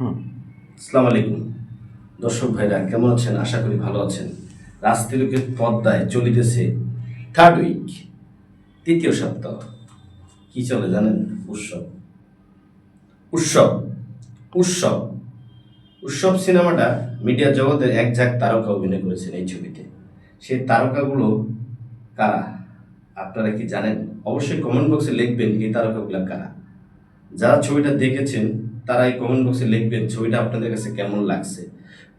হুম। আলাইকুম দর্শক ভাইরা, কেমন আছেন? আশা করি ভালো আছেন। রাজতিলকের পদ্মায় চলিতেছে থার্ড উইক তৃতীয় সপ্তাহ। কি চলে জানেন? উৎসব। উৎসব। উৎসব। উৎসব সিনেমাটা মিডিয়া জগতের এক ঝাঁক তারকা অভিনয় করেছেন এই ছবিতে। সেই তারকাগুলো কারা? আপনারা কি জানেন? অবশ্যই কমেন্ট বক্সে লিখবেন এই তারকাগুলো কারা। যারা ছবিটা দেখেছেন তারা এই কমেন্ট বক্সে লিখবেন ছবিটা আপনাদের কাছে কেমন লাগছে।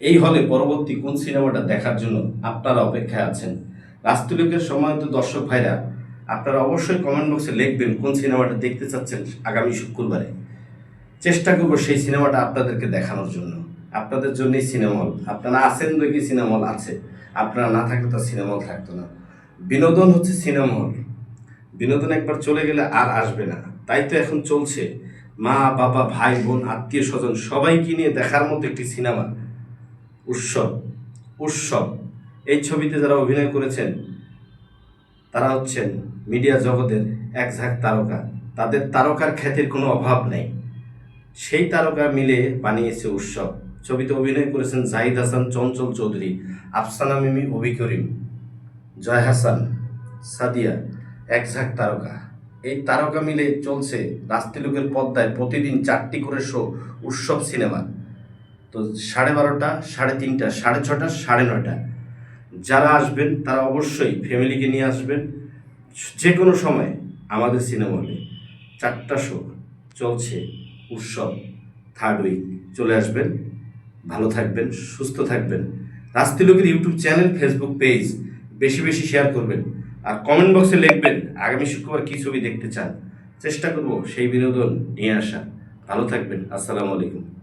এই হলে পরবর্তী কোন সিনেমাটা দেখার জন্য আপনারা অপেক্ষায় আছেন? রাস্তুলিকের সময়ত দর্শক ভাইরা, আপনারা অবশ্যই কমেন্ট বক্সে লিখবেন কোন সিনেমাটা দেখতে চাচ্ছেন আগামী শুক্রবারে। চেষ্টা করব সেই সিনেমাটা আপনাদেরকে দেখানোর জন্য। আপনাদের জন্যই সিনেমা হল আপনারা আছেন দেখি সিনেমা হল আছে? আপনারা না থাকলে তো সিনেমা হল থাকতো না। বিনোদন হচ্ছে সিনেমা হল বিনোদন একবার চলে গেলে আর আসবে না। তাই তো এখন চলছে। মা, বাবা, ভাই, বোন, আত্মীয় স্বজন সবাইকে নিয়ে দেখার মতো একটি সিনেমা। উৎসব উৎসব। এই ছবিতে যারা অভিনয় করেছেন, তারা হচ্ছেন মিডিয়া জগতের এক ঝাঁক তারকা। তাদের তারকার খ্যাতির কোনো অভাব নেই। সেই তারকা মিলে বানিয়েছে উৎসব। ছবিতে অভিনয় করেছেন জাহিদ হাসান, চঞ্চল চৌধুরী, আফসানা মিমি, অভি করিম, জয় হাসান, সাদিয়া এক ঝাঁক তারকা। এই তারকা মিলে চলছে রাস্তিলুকের পদ্মায় প্রতিদিন চারটি করে শো উৎসব সিনেমা। তো সাড়ে বারোটা, সাড়ে তিনটা, সাড়ে ছটা, সাড়ে নয়টা। যারা আসবেন, তারা অবশ্যই ফ্যামিলিকে নিয়ে আসবেন। যে কোনো সময় আমাদের সিনেমা হলে চারটা শো চলছে উৎসব থার্ড উইক চলে আসবেন, ভালো থাকবেন, সুস্থ থাকবেন। রাস্তিলোকের ইউটিউব চ্যানেল ফেসবুক পেজ বেশি বেশি শেয়ার করবেন। আর কমেন্ট বক্সে লিখবেন আগামী শুক্রবার কী ছবি দেখতে চান। চেষ্টা করব সেই বিনোদন নিয়ে আসা ভালো থাকবেন। আসসালামু আলাইকুম।